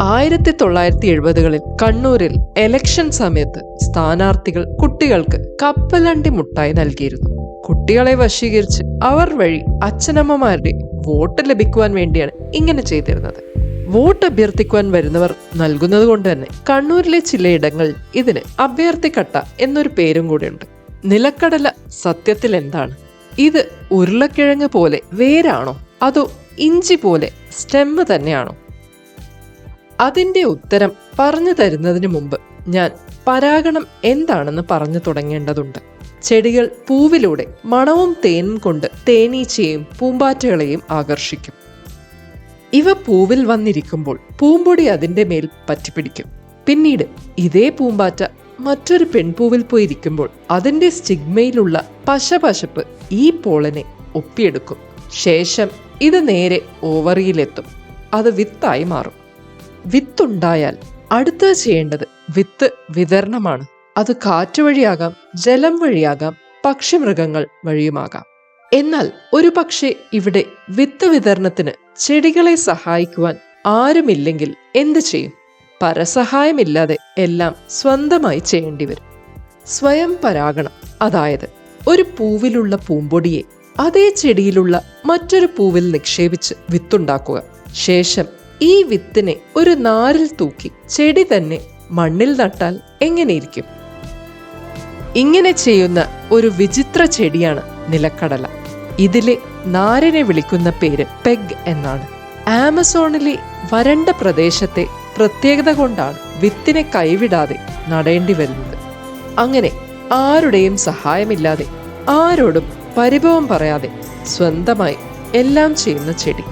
ആയിരത്തി തൊള്ളായിരത്തി എഴുപതുകളിൽ കണ്ണൂരിൽ എലക്ഷൻ സമയത്ത് സ്ഥാനാർത്ഥികൾ കുട്ടികൾക്ക് കപ്പലണ്ടി മുട്ടായി നൽകിയിരുന്നു. കുട്ടികളെ വശീകരിച്ച് അവർ വഴി അച്ഛനമ്മമാരുടെ വോട്ട് ലഭിക്കുവാൻ വേണ്ടിയാണ് ഇങ്ങനെ ചെയ്തിരുന്നത്. വോട്ട് അഭ്യർത്ഥിക്കുവാൻ വരുന്നവർ നൽകുന്നത് കൊണ്ട് തന്നെ കണ്ണൂരിലെ ചിലയിടങ്ങളിൽ ഇതിന് അഭ്യർത്ഥിക്കട്ട എന്നൊരു പേരും കൂടെയുണ്ട്. നിലക്കടല സത്യത്തിൽ എന്താണ്? ഇത് ഉരുളക്കിഴങ്ങ് പോലെ വേരാണോ? അതോ ഇഞ്ചി പോലെ സ്റ്റെമ്മ് തന്നെയാണോ? അതിന്റെ ഉത്തരം പറഞ്ഞു തരുന്നതിന് മുമ്പ് ഞാൻ പരാഗണം എന്താണെന്ന് പറഞ്ഞു തുടങ്ങേണ്ടതുണ്ട്. ചെടികൾ പൂവിലൂടെ മണവും തേനും കൊണ്ട് തേനീച്ചയെയും പൂമ്പാറ്റകളെയും ആകർഷിക്കും. ഇവ പൂവിൽ വന്നിരിക്കുമ്പോൾ പൂമ്പൊടി അതിന്റെ മേൽ പറ്റിപ്പിടിക്കും. പിന്നീട് ഇതേ പൂമ്പാറ്റ മറ്റൊരു പെൺപൂവിൽ പോയിരിക്കുമ്പോൾ അതിന്റെ സ്റ്റിഗ്മയിലുള്ള പശപശപ്പ് ഈ പോളനെ ഒപ്പിയെടുക്കും. ശേഷം ഇത് നേരെ ഓവറിയിലെത്തും. അത് വിത്തായി മാറും. വിത്തുണ്ടായാൽ അടുത്തത് ചെയ്യേണ്ടത് വിത്ത് വിതരണമാണ്. അത് കാറ്റ് വഴിയാകാം ജലം വഴിയാകാം പക്ഷിമൃഗങ്ങൾ വഴിയുമാകാം. എന്നാൽ ഒരു പക്ഷേ ഇവിടെ വിത്ത് വിതരണത്തിന് ചെടികളെ സഹായിക്കുവാൻ ആരുമില്ലെങ്കിൽ എന്ത് ചെയ്യും? പരസഹായമില്ലാതെ എല്ലാം സ്വന്തമായി ചെയ്യേണ്ടി വരും. സ്വയം പരാഗണം അതായത് ഒരു പൂവിലുള്ള പൂമ്പൊടിയെ അതേ ചെടിയിലുള്ള മറ്റൊരു പൂവിൽ നിക്ഷേപിച്ച് വിത്തുണ്ടാക്കുക. ശേഷം ഈ വിത്തിനെ ഒരു നാരിൽ തൂക്കി ചെടി തന്നെ മണ്ണിൽ നട്ടാൽ എങ്ങനെയിരിക്കും? ഇങ്ങനെ ചെയ്യുന്ന ഒരു വിചിത്ര ചെടിയാണ് നിലക്കടല. ഇതിലെ നാരിനെ വിളിക്കുന്ന പേര് പെഗ് എന്നാണ്. ആമസോണിലെ വരണ്ട പ്രദേശത്തെ പ്രത്യേകത കൊണ്ടാണ് വിത്തിനെ കൈവിടാതെ നടേണ്ടി വരുന്നത്. അങ്ങനെ ആരുടെയും സഹായമില്ലാതെ ആരോടും പരിഭവം പറയാതെ സ്വന്തമായി എല്ലാം ചെയ്യുന്ന ചെടി.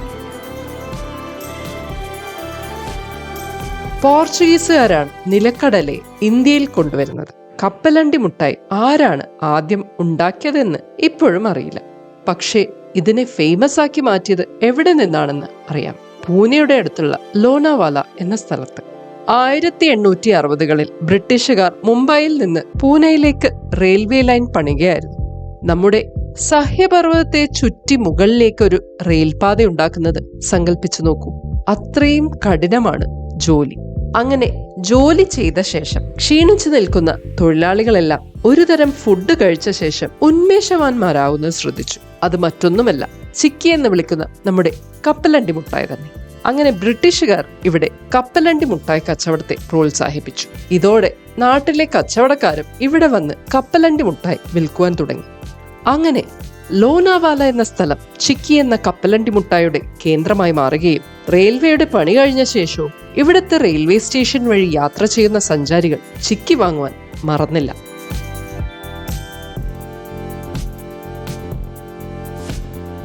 പോർച്ചുഗീസുകാരാണ് നിലക്കടലെ ഇന്ത്യയിൽ കൊണ്ടുവരുന്നത്. കപ്പലണ്ടി മുട്ടായി ആരാണ് ആദ്യം ഉണ്ടാക്കിയതെന്ന് ഇപ്പോഴും അറിയില്ല. പക്ഷേ ഇതിനെ ഫേമസ് ആക്കി മാറ്റിയത് എവിടെ നിന്നാണെന്ന് അറിയാം. പൂനെയുടെ അടുത്തുള്ള ലോനാവാല എന്ന സ്ഥലത്ത്. ആയിരത്തി എണ്ണൂറ്റി അറുപതുകളിൽ ബ്രിട്ടീഷുകാർ മുംബൈയിൽ നിന്ന് പൂനെയിലേക്ക് റെയിൽവേ ലൈൻ പണികയായിരുന്നു നമ്മുടെ സഹ്യപർവതത്തെ ചുറ്റി മുകളിലേക്ക് ഒരു റെയിൽപാത ഉണ്ടാക്കുന്നത് സങ്കല്പിച്ചു നോക്കൂ. അത്രയും കഠിനമാണ് ജോലി. അങ്ങനെ ജോലി ചെയ്ത ശേഷം ക്ഷീണിച്ചു നിൽക്കുന്ന തൊഴിലാളികളെല്ലാം ഒരുതരം ഫുഡ് കഴിച്ച ശേഷം ഉന്മേഷവാന്മാരാവുന്നത് ശ്രദ്ധിച്ചു. അത് മറ്റൊന്നുമല്ല ചിക്കി എന്ന് വിളിക്കുന്ന നമ്മുടെ കപ്പലണ്ടി മുട്ടായി തന്നെ. അങ്ങനെ ബ്രിട്ടീഷുകാർ ഇവിടെ കപ്പലണ്ടി മുട്ടായി കച്ചവടത്തെ പ്രോത്സാഹിപ്പിച്ചു. ഇതോടെ നാട്ടിലെ കച്ചവടക്കാരും ഇവിടെ വന്ന് കപ്പലണ്ടി മുട്ടായി വിൽക്കുവാൻ തുടങ്ങി. അങ്ങനെ ലോനാവാല എന്ന സ്ഥലം ചിക്കി എന്ന കപ്പലണ്ടി മുട്ടായുടെ കേന്ദ്രമായി മാറുകയും റെയിൽവേയുടെ പണി കഴിഞ്ഞ ശേഷവും ഇവിടുത്തെ റെയിൽവേ സ്റ്റേഷൻ വഴി യാത്ര ചെയ്യുന്ന സഞ്ചാരികൾ ചിക്കി വാങ്ങുവാൻ മറന്നില്ല.